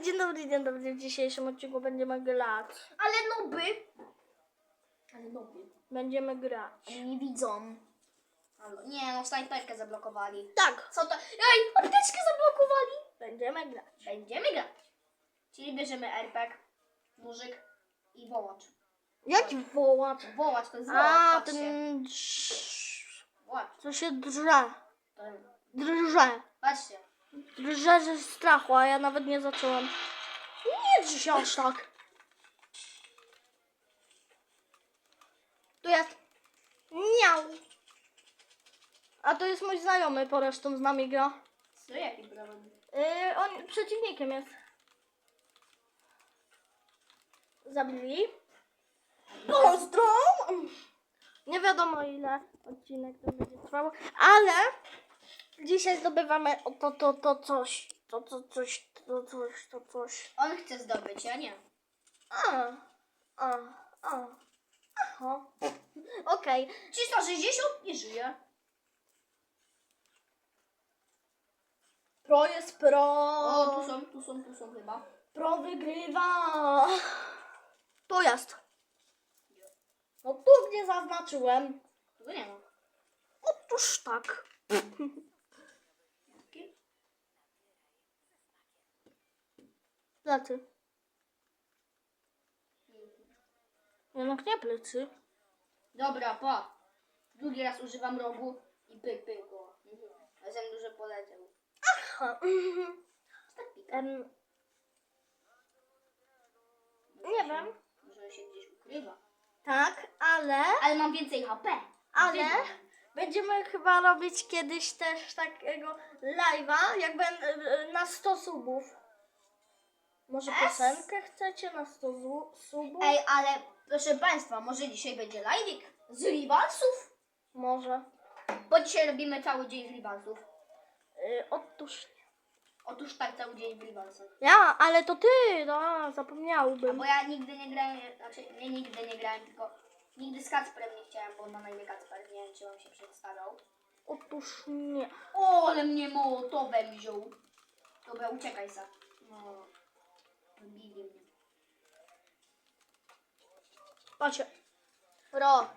dobry, dzień dobry, dzień dobry. W dzisiejszym odcinku będziemy grać. Ale noby. Ale noby. Będziemy grać. Oni nie widzą. Halo. Nie no, snajperkę zablokowali. Tak, Co to? Ej, apteczkę zablokowali. będziemy grać. Będziemy grać. Czyli bierzemy RPG, nożyk i wołacz. Jaki wołacz? Wołacz to jest wołacz, A, patrzcie. ten... Wołacz. Co się drze. To, Drże. patrzcie. Drże ze strachu, a ja nawet nie zacząłem. Nie drż się aż tak. Tu jest. Miau. A to jest mój znajomy, po resztą z nami gra. Co jaki problem? Yy, on przeciwnikiem jest. Zabili. Pozdro! Nie wiadomo ile odcinek to będzie trwał, ale dzisiaj zdobywamy o to, to, to coś. To, to coś, to coś, to coś. On chce zdobyć, ja nie. A, a, a. Aha. Okej. 360 nie żyje. Pro jest pro. O, tu są, tu są, tu są chyba. Pro wygrywa. Tu jest. No tu gdzie zaznaczyłem. Tego nie ma. Otóż tak. Taki? Plecy. Jednak nie plecy. Dobra, pa. Drugi raz używam rogu i pyk, pyk go. Mhm. A za dużo poleciał. Ha. Tak pika. Em, nie wiem. Może się gdzieś ukrywa. Tak, ale, Ale mam więcej HP. ale będziemy chyba robić kiedyś też takiego live'a, jak na 100 subów. Może piosenkę chcecie na 100 zu- subów? Ej, ale proszę Państwa, może dzisiaj będzie live'ik z rivalsów? Może. Bo dzisiaj robimy cały dzień z rivalsów. Y, otóż nie. Otóż tak, cały dzień w rivalsach. Ja, ale to ty, no, A zapomniałbym. bo ja nigdy nie grałem, znaczy nie nigdy nie grałem, tylko nigdy z Kacperem nie chciałem, bo on ma na imię Kacper, nie wiem czy wam się przedstawiał. Otóż nie. O, ale mnie mołotowem wziął. Dobra, uciekaj sa. No, wybili mnie. Patrzcie. Pro.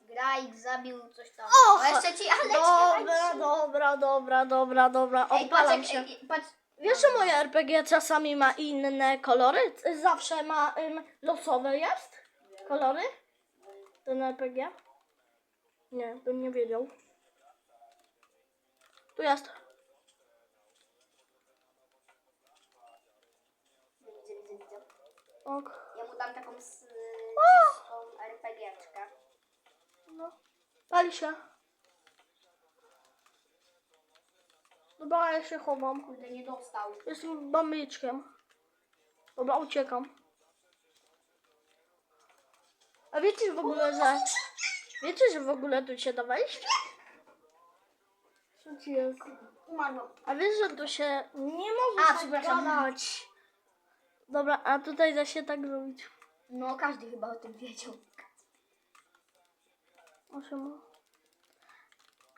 Grajk zabił coś tam. O, jeszcze ci, ale Dobra, dobra, dobra, dobra, dobra. Ej, Odpalam patrz, się. jak, ej, patrz. Wiesz, że moje RPG czasami ma inne kolory? Zawsze ma ym, losowe jest? Kolory? Ten RPG? Nie, bym nie wiedział. Tu jest. Ok. Ja mu dam taką s- czystą RPG-czkę. No. Pali się. Dobra, ja się chowam. Kurde, nie dostał. Jestem bambyczkiem. Dobra, uciekam. A wiecie w ogóle, że... Wiecie, że w ogóle tu się da wejść? Co ci jest? A wiesz, że tu się nie może A, tak przepraszam. gadać. Dobra, a tutaj da się tak zrobić. No, każdy chyba o tym wiedział. Osiem.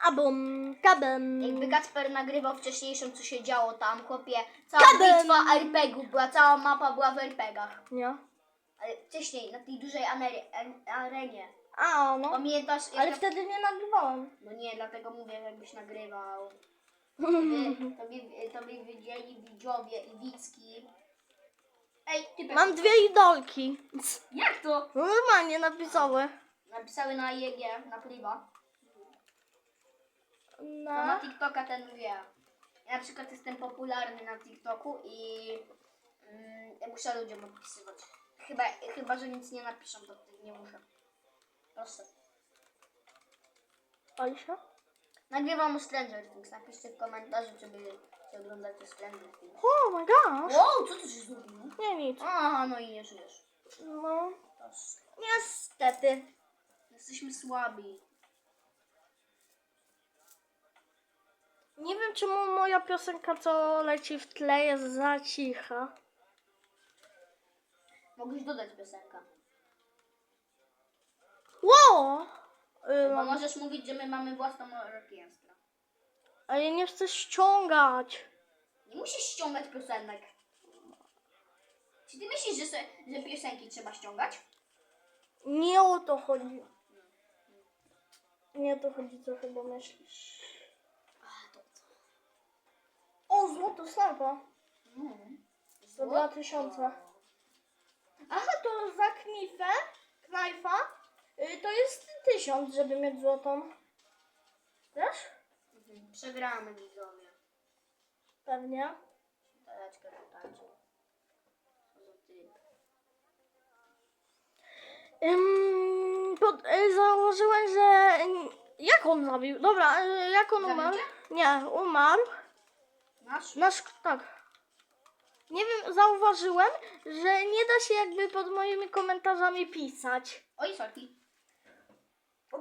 Abum, kabem. Jakby Kacper nagrywał wcześniejszą, co się działo tam, chłopie, cała Kadem! bitwa RPG-ów była, cała mapa była w RPG-ach. Nie? Ale wcześniej, na tej dużej anery- an- arenie. A, no. Pamiętasz? jak Ale wtedy nie nagrywałem. No nie, dlatego mówię, jakbyś nagrywał. Tobie, tobie, tobie wiedzieli widzowie i widzki. Ej, ty Mam dwie idolki. Jak to? Normalnie napisały. Napisały na IEG, na priwa. To Na... TikToka ten wie. Ja na przykład jestem popularny na TikToku i mm, ja muszę ludziom odpisywać. Chyba, chyba, że nic nie napiszą, to wtedy nie muszę. Proszę. Się? Nagrywam o Stranger Things. Napiszcie w komentarzu, czy, by, Things. Oh my gosh. Wow, co to się zrobiło? Nie nic. A, no i nie żyjesz. No. Niestety. Jesteśmy słabi. Nie wiem czemu moja piosenka co leci w tle jest za cicha. Mogłeś dodać piosenkę. Wow! Y, Bo możesz mówić, że my mamy własną orkiestrę. ale nie chcę ściągać. Nie musisz ściągać piosenek. Czy ty myślisz, że, se, że piosenki trzeba ściągać? Nie o to chodzi. Nie o to chodzi, co chyba myślisz. A, to co? O, złoto snapa. Mm. Za 2000. Aha, to za knifę, knajfa, y, to jest tysiąc, żeby mieć złotą. Wiesz? Przegramy widzowie. Pewnie. Za typ. Ym, pod, y, założyłem, że... Jak on zabił? Dobra, y, jak on Zabił umarł? Nie, umarł. Nasz? Nasz, tak. Nie wiem, zauważyłem, że nie da się jakby pod moimi komentarzami pisać. Oj, sorki.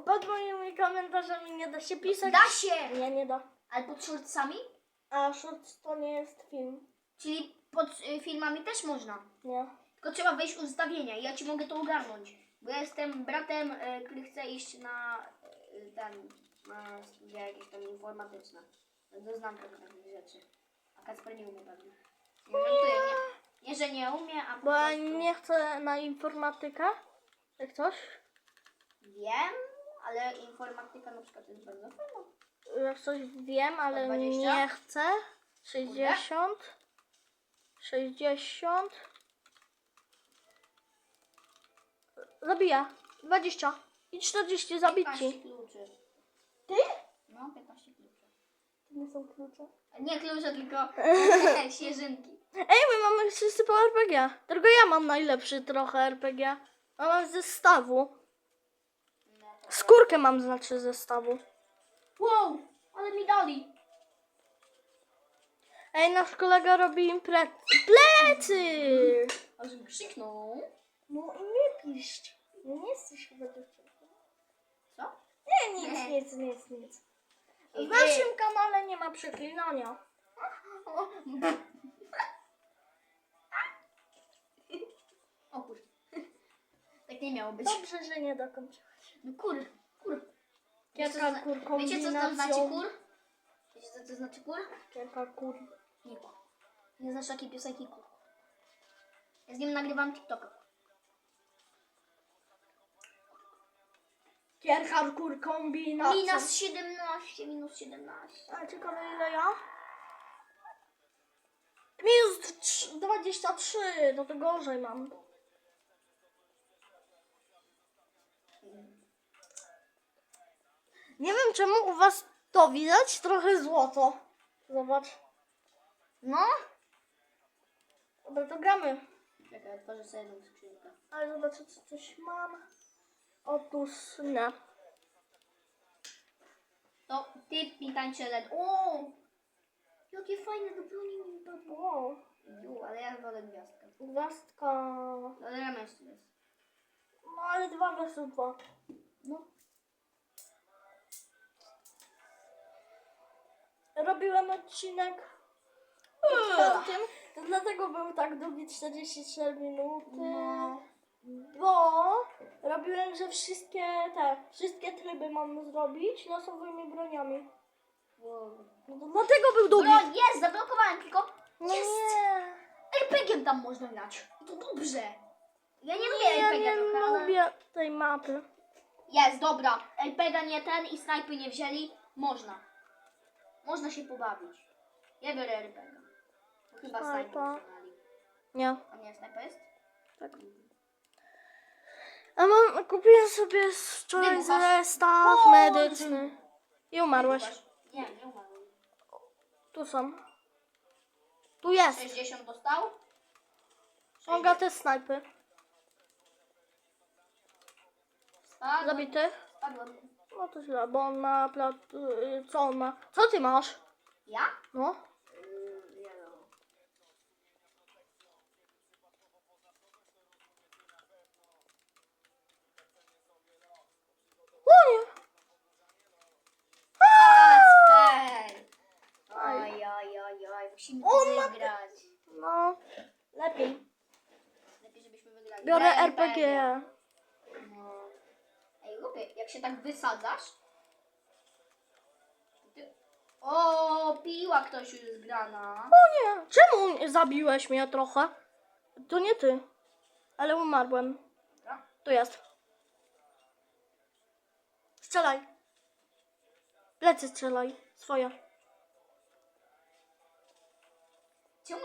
Pod moimi komentarzami nie da się pisać. Da się! Nie, nie da. Ale pod shortsami? A shorts to nie jest film. Czyli pod y, filmami też można. Nie. Tylko trzeba wejść w ustawienia i ja ci mogę to ogarnąć. Bo ja jestem bratem, y, który chce iść na y, ten, na studia jakieś tam informatyczne. Więc znam takich rzeczy. A Kacper nie umie pewnie. Nie żartuję, nie. Nie, że nie umie, a po Bo ja prostu nie chcę na informatykę. Jak coś? wiem, ale informatyka na przykład jest bardzo fajna. Jak coś wiem, ale 20? nie chcę. 60. 60. Zabija. 20. I 40 15 zabici. kluczy. Ty? No, 15 kluczy. To nie są klucze. Nie klucze, tylko. Ej, my mamy wszyscy po RPG. Tylko ja mam najlepszy trochę RPG. Mam zestawu. Skórkę mam znaczy zestawu. Wow, ale mi dali. Ej, nasz kolega robi im pre... plecy! Aż krzyknął. No nie piszcz. No nie jesteś chyba dziewczynką. Co? Nie, nic, Nie. nic, nic, nic. W naszym kanale nie ma przeklinania. O kur... Tak nie miało być. Dobrze, że nie dokończyłeś. No kur, kur. Wiecie, co, Kilka zna- kur wiecie co to znaczy kombinacją. kur? Wiecie co to znaczy kur? Kilka kur. Nie kur. Nie znasz takiej piosenki kur. Ja z nim nagrywam TikToka. Kilka kur kombinacji. Minus 17, minus 17. A ciekawe ile ja? Minus trz- 23, no to gorzej mam. Nie wiem czemu u was to widać, trochę złoto. Zobacz. No? Dobra, to gramy. Czekaj, otworzę sobie jedną skrzynkę. Ale zobaczę, czy coś mam. Otóż nie. To typ mi tańczy LED. O! Jakie fajne do broni mi babu. Wow. Ju, ale ja wolę gwiazdkę. Gwiazdka. Ale ja mężczyzn jest. No ale dwa versus dwa. No. Robiłem odcinek tym, to dlatego był tak długi 44 minuty. No. Bo robiłem, że wszystkie te, wszystkie tryby mam zrobić losowymi broniami. No to dlatego był długi. Bro, jest, zablokowałem tylko. No Jest! nie. RPG tam można grać. To dobrze. Ja nie lubię Nie, RPG trochę, ale... lubię tej mapy. Jest, dobra. RPG nie ten i snajpy nie wzięli. Można. Można się pobawić. Ja biorę RPG. To chyba Snajpa. wzięli. Nie. A nie, snajpa jest? Tak. A mam, kupiłem sobie wczoraj Wybuchasz. zestaw O, medyczny. I umarłeś. Nie, nie umarłem. Tu są. Tu jest. 60 dostał? Mogę te snajpy. Spadłem. Zabity? Spadłem. No to źle, bo on ma plat... y, Co on ma? Co ty masz? Ja? No. Yy. O nie! Kacper! Oj, oj, oj, oj. Musimy On ma- wygrać. No. Lepiej. Lepiej, żebyśmy wygrali. Biorę RPG. Lubię, jak się tak wysadzasz. Ty... O, piła ktoś już zgrana. O nie! Czemu zabiłeś mnie trochę? To nie ty. Ale umarłem. Dobra. Tu jest. Strzelaj. Plecy strzelaj. Swoje. Czemu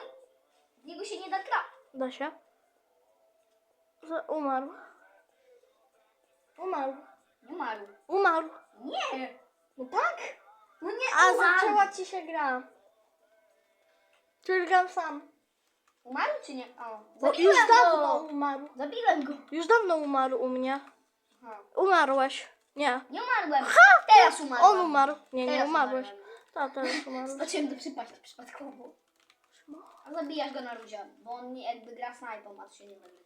w niego się nie da gra? Da się? Że umarł. Umarł. Umarł. Umarł. Nie! No tak? No nie, A umarł! zaczęła ci się gra. Czyli gram sam. Umarł czy nie? O, Bo już zabiłem dawno go! umarł. Zabiłem go. Już dawno umarł u mnie. Aha. Umarłeś. Nie. Nie umarłem. Teraz umarłem. On umarł. Nie, nie Teraz umarłeś. umarłem. Tak, teraz umarł. Zobaczyłem do przypaści przypadkowo. A zabijasz go na luzie, bo on nie, jakby gra snajpą, a tu się nie będzie.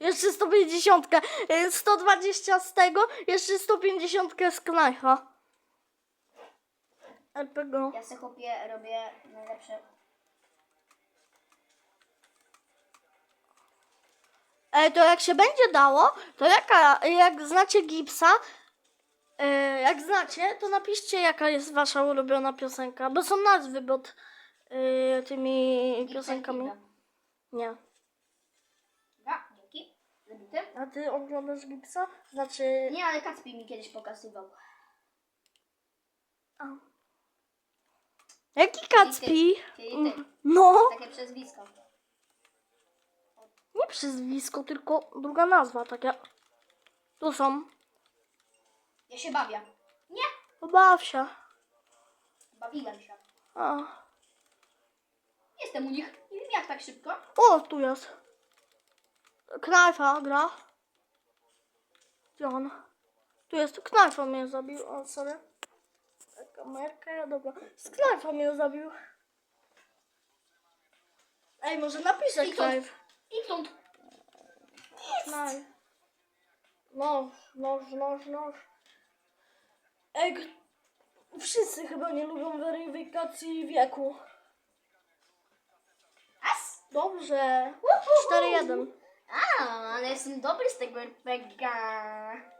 Jeszcze 150, y, 120 z tego, jeszcze 150 z knajcha. RPG. Ja se chłopie robię najlepsze. Ej, to jak się będzie dało, to jaka, jak znacie Gipsa, y, jak znacie, to napiszcie jaka jest wasza ulubiona piosenka, bo są nazwy pod y, tymi piosenkami. Nie. A ty oglądasz Gipsa? Znaczy... Nie, ale Kacpi mi kiedyś pokazywał. A. Jaki Kacpi? Czyli ty. No, Takie przezwisko. nie przyzwisko, tylko druga nazwa, taka. Tu są. Ja się bawię. Nie! Baw się. Bawiłem się. A. Jestem u nich. Nie wiem jak tak szybko. O, tu jest. Knajfa gra. Gdzie on? Tu jest. Knajfa mnie zabił. O, sorry. Kamerkę, dobra. Z knajfa mnie zabił. Ej, może napiszę knajf. I stąd. Knajf. Noż, noż, noż, noż. Ej, wszyscy chyba nie lubią weryfikacji wieku. Dobrze. Uhuhu. 4-1. A, ale jestem dobry z tego RPG.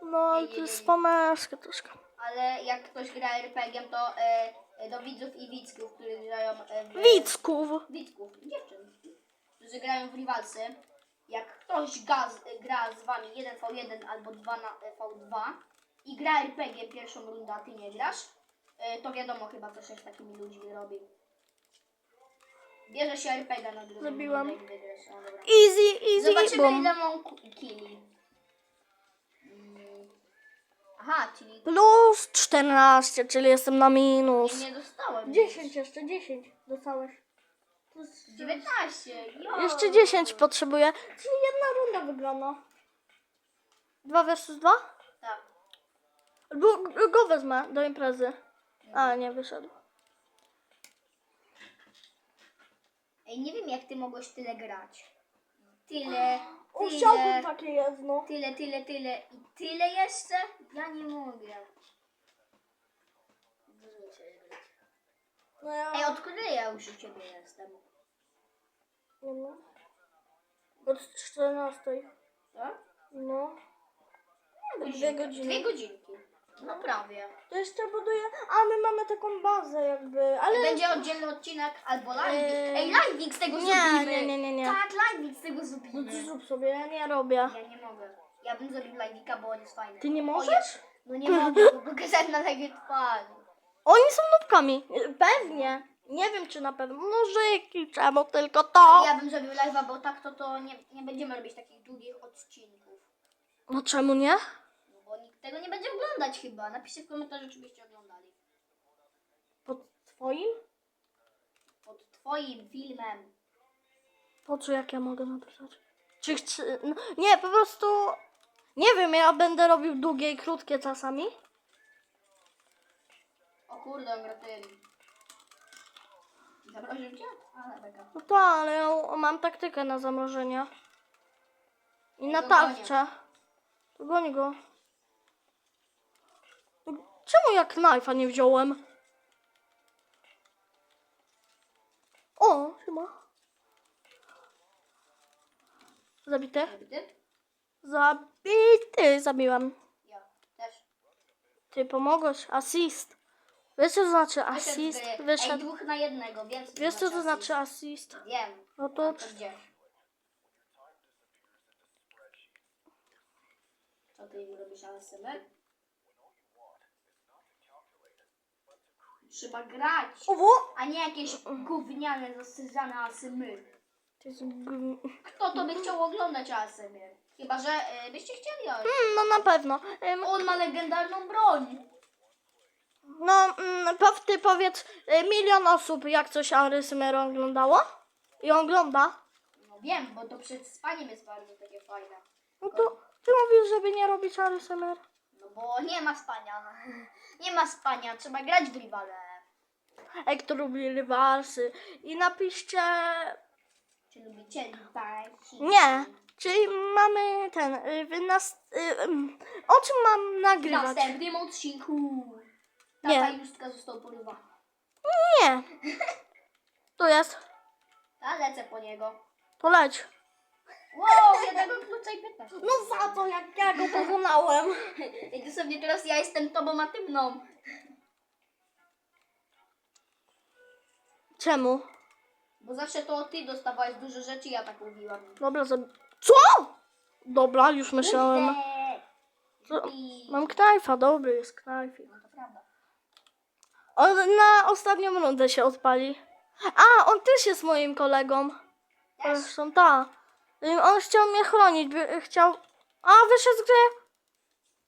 No, to jest pomysł troszkę. Ale jak ktoś gra RPG, to e, e, do widzów i widzków, którzy grają e, w... Widzków. Widzków, dziewczyn, którzy grają w Rivalsy. Jak ktoś gra, z- gra z wami 1v1 albo 2 na e, v2 i gra RPG pierwszą rundę, a ty nie grasz, e, to wiadomo chyba co się z takimi ludźmi robi. Bierze się RPG na drugą Zabiłam. rundę i wygrasz. O, dobra. Easy, easy, Zobaczymy boom. ile mam ku- killi. Mm. Aha, czyli Plus 14, czyli jestem na minus. nie dostałem. 10 jeszcze, 10 dostałeś. Plus 19. Jo. Jeszcze 10 potrzebuję. Czyli jedna runda wygrana. 2 versus 2? Tak. Albo g- go wezmę do imprezy. A, nie wyszedł. Ej, nie wiem jak ty mogłeś tyle grać. Tyle, tyle, chciałbym takie jedno. tyle, tyle, tyle i tyle jeszcze? Ja nie mogę. No ja... Ej, od kiedy ja już u ciebie jestem? Nie no. Od 14. Co? No. Dwie godziny. Dwie godzinki. No prawie. To jeszcze buduję... A, my mamy taką bazę jakby, ale... Będzie oddzielny odcinek albo live. Eee, Ej, live z tego nie, zrobimy. nie, nie, nie, nie. Tak, live z tego No zrobimy. zrób sobie, ja nie robię. Ja nie mogę. Ja bym zrobił live'ika, bo on jest fajny. Ty nie O, możesz? No nie mogę, bo pokazać na live twarz. Oni są nubkami. Pewnie. Nie wiem czy na pewno. Nożyki, czemu tylko to? Ja bym zrobił live'a, bo tak to, to nie, nie będziemy robić takich długich odcinków. No czemu nie? Tego nie będzie oglądać chyba. Napiszcie w komentarzu, czy byście oglądali. Pod twoim? Pod twoim filmem. Po co jak ja mogę napisać? Czy chcę... No, nie, po prostu... Nie wiem, ja będę robił długie i krótkie czasami. O kurde, mi. Zamroził cię? Ale beka. No to, ale ja mam taktykę na zamrożenie. I na go gonię. tarczę. Goń go. Czemu jak knife'a nie wziąłem? O, siema. Zabite? Zabity? Zabity, zabiłam. Ja też. Ty pomogłeś, assist. Wiesz co to znaczy assist? Wyszedł. Ej, dwóch na jednego, więc... Wiesz co to znaczy assist? Wiem. No to... To gdzie? Co ty im robisz ASMR? Trzeba grać, a nie jakieś gówniane, zasyzane ASMR. To jest gm- Kto to by chciał oglądać ASMR? Chyba, że y, byście chcieli, ale... Mm, No na pewno. Ym, On ma legendarną broń. No, mm, pow- ty powiedz, y, milion osób jak coś Arysymer oglądało? I ogląda. No wiem, bo to przed spaniem jest bardzo takie fajne. No to ty mówisz, żeby nie robić Arysymer. No bo nie ma spania. Nie ma spania, trzeba grać w rivale. To lubi rywarsy. I napiszcie... Czy lubicie rivale? Nie. Czyli mamy ten... Y, wy nas, y, ym, o czym mam W nagrywać? następnym odcinku. Nie. Tata Justka został porywany. Nie. To jest. Ja lecę po niego. To leć. Wow, jednego klucza i 15. No za to, jak ja go pokonałem. I dosłownie teraz ja jestem tobą, a ty mną. Czemu? Bo zawsze to ty dostawałeś dużo rzeczy, ja tak mówiłam. Dobra. Co? Dobra, już myślałem. Kurde. Co? I... Mam knajfa, dobry jest knajfik. No to prawda. On na ostatnią rundę się odpali. A, on też jest moim kolegą. Też. Zresztą ta. Ym, On chciał mnie chronić, by, chciał... A, wyszedł z gry.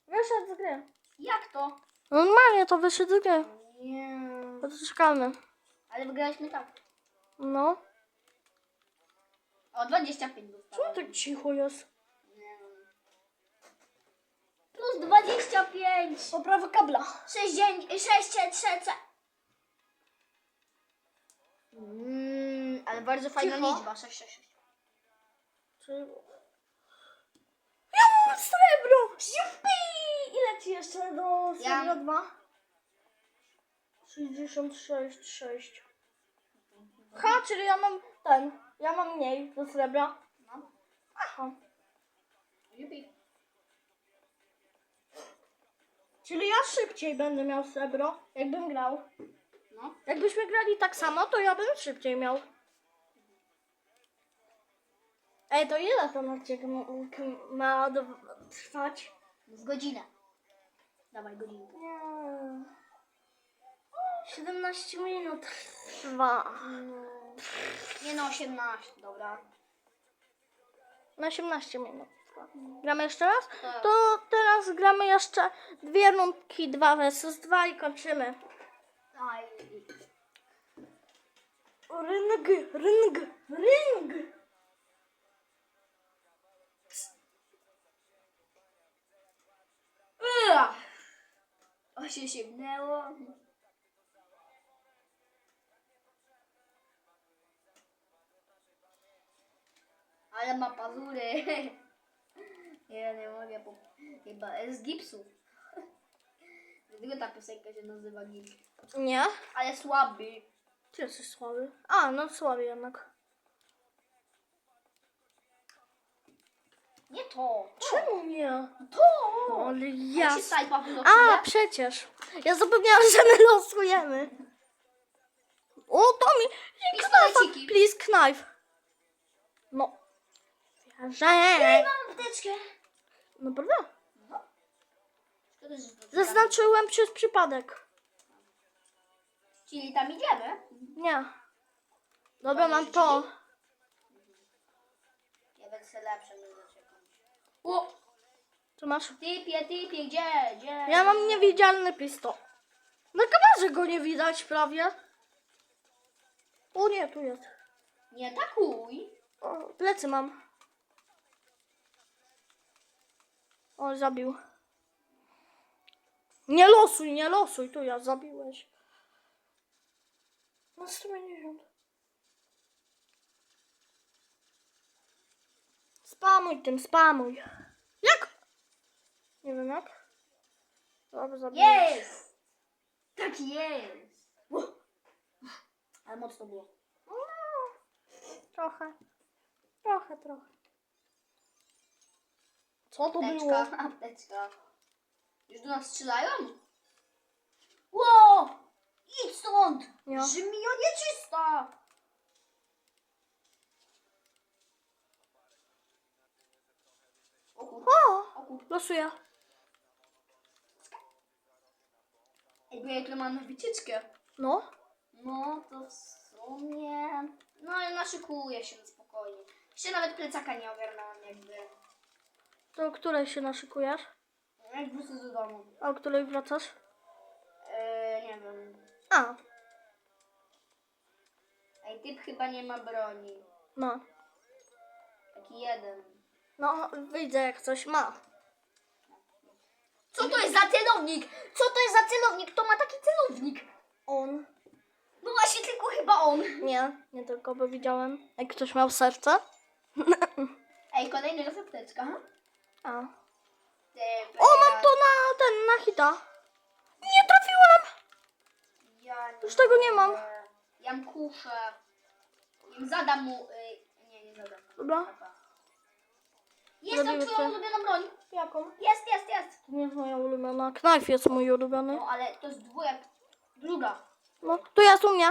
Wyszedł z gry. Jak to? Normalnie to wyszedł z gry. Nie. No to czekamy. Ale wygraliśmy tak. No. O, 25 dostałem. tak cicho jest? Nie. Plus 25. Poprawa kabla. 6, 6, 6, 6. Mm, ale bardzo fajna Cicho. liczba. 6, 6, 6. Ja mam srebro! Jupi! Ile ci jeszcze do Ja- serio 2? 66, 6. Ha, czyli ja mam ten. Ja mam mniej do srebra. No. Aha. Jupi. Czyli ja szybciej będę miał srebro, jakbym grał. No. Jakbyśmy grali tak samo, to ja bym szybciej miał. Ej, to ile ten odcinek m- k- ma do- trwać? Z godzinę. Dawaj godzinkę. Nie. 17 minut trwa. Nie no, 18, dobra. Na 18 minut. Gramy jeszcze raz? Tak. To teraz gramy jeszcze dwie rundki 2 vs 2 i kończymy. Aj. Ring, ring. Ua! O się sięgnęło. Ale ma pazury. Ja nie mogę, bo chyba z gipsu. Dlatego ta piosenka się nazywa gips. Nie? Ale słaby. Ty jesteś słaby. A, no słaby jednak. Nie to. Czemu nie? To! No, ale Ja A, przecież. Ja zapomniałam, że my losujemy. O, to mi... I Knife, sztyleciki. please, knife. No. Wierzę. Mam apteczkę. Naprawdę? Szkoda, że to Zaznaczyłem przez przypadek. Czyli tam idziemy. Nie. Dobra, mam to. Ja będę sobie. O! Co masz? Typie, typie, gdzie? Gdzie? Ja mam niewidzialny pistol. Na kamerze go nie widać prawie. O nie, tu jest. Nie atakuj. O, plecy mam. O, zabił. Nie losuj, nie losuj, tu ja zabiłeś. Na 150. Spamuj tym, spamuj. Jak? Nie wiem jak. Dobra, zabiłeś. Jest! Tak jest! Ale mocno było. No, Trochę. Trochę, trochę. Co to było? Apteczka, apteczka. Już do nas strzelają? Ło! Idź stąd! Nie. Żmija nieczysta! O kur... O! Kur... Losuję. Ej, bo jutro mamy wycieczkę. No. No, to w sumie... No, ale naszykuję się spokojnie. Jeszcze nawet plecaka nie ogarnąłem jakby. To o której się naszykujesz? Jak wrócę do domu. A o której wracasz? Eee, nie wiem. A, Ej, typ chyba nie ma broni. no. Taki jeden. No, widzę jak coś ma. Co to jest za celownik? Co to jest za celownik? Kto ma taki celownik? On. No właśnie, tylko chyba on. Nie, nie tylko, bo widziałem. Jak ktoś miał serce. Ej, kolejny raz apteczka. A. O, mam to na ten, na hita. Nie trafiłem! Ja nie Już tego nie mam. Ja kuszę. Ja zadam mu... Y, nie, nie zadam. Dobra. Dobra. Jest Zrobimy to. ulubioną broń. Jaką? Jest, jest, jest. To nie jest moja ulubiona. Knife jest mój ulubiony. No, ale to jest dwójak. Druga. No, tu jest u mnie.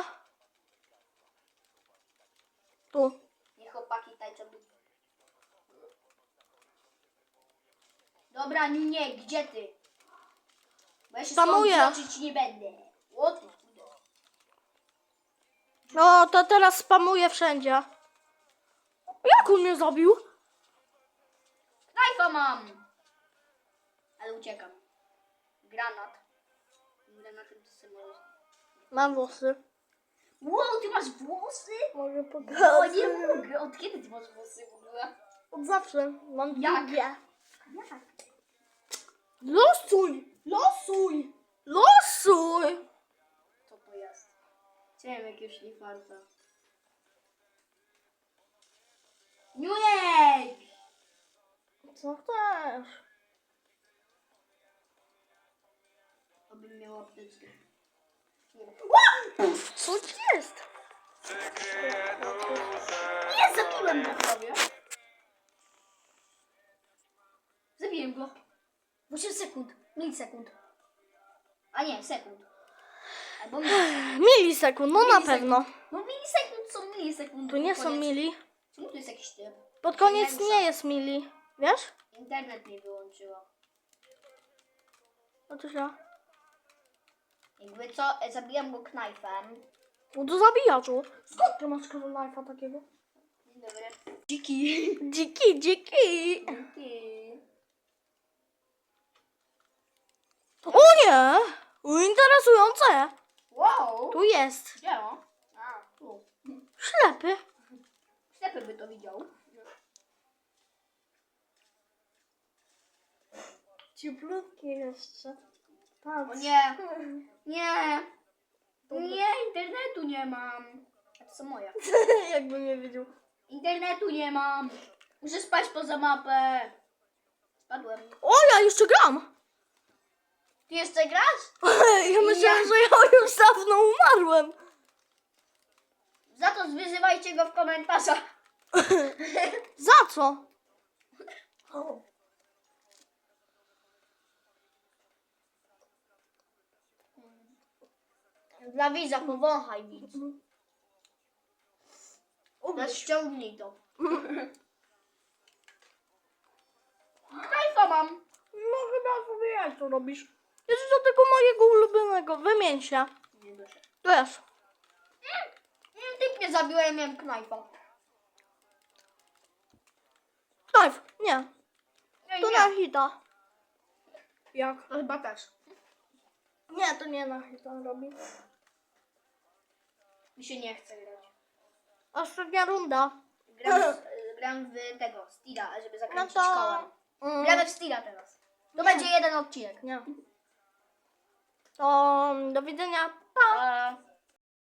Tu. Nie chłopaki tańczą. Dobra, nie, gdzie ty? Bo ja się Spamuję. zobaczyć nie będę. O ty. No, to teraz spamuję wszędzie. Jak on mnie zabił? Knajfa mam! Ale uciekam. Granat. Granatem to sobie. Mam włosy. Wow, ty masz włosy? Mogę O, pokazać. nie mogę. Od kiedy ty masz włosy w ogóle? Od zawsze. Mam Jak? długie. Jak? Losuj! Losuj! Losuj! Co to jest? Chciałem jakiegoś niefarta. Niunek! Co chcesz? Obym miał apteczkę. Nie. Co ci jest? Nie, zabiłem go prawie. 8 sekund. Milisekund. A nie, sekund. Albo milisekund. Milisekund, no na Milisekund. pewno. No milisekund są milisekund. Tu nie pod są koniec. mili. Czemu tu jest jakiś typ? Pod koniec nie jest mili. Wiesz? Internet mi wyłączyło. No to źle. Jakby co, e, zabijam go knajfem. No to zabijaczu. Skąd ty masz knife'a takiego? Dzień dobry. Dziki. Dziki, dziki. O nie! Interesujące. Wow. Tu jest. Gdzie on? A, tu. Ślepy. Ślepy by to widział. Cieplutki jeszcze. O Patrz. nie. Nie. Nie, internetu nie mam. A to są moje. Jakby mnie widział. Internetu nie mam. Muszę spać poza mapę. Spadłem. O, ja jeszcze gram. Ty jeszcze grasz? Ja myślałem, że ja już dawno umarłem. Za to zwyzywajcie go w komentarzach. Za co? Dla widza powąchaj widz. Ściągnij to. Kajfa mam. No chyba sobie jak to robisz. Jest do tego mojego ulubionego. Wymień się. Nie doszedł. Wiesz. Mm, Typ mnie zabił, ja miałem knajfa. Knife. Nie. To nie. na hita. Jak? To chyba też. Nie, to nie na hita robi. Mi się nie chce grać. Ostatnia runda. Gram, w, gram w tego, Stila, żeby No zakręcić to... kołem. Mm, Gramy w Stila teraz. To Nie. będzie jeden odcinek. nie. Do widzenia. Pa. Pa.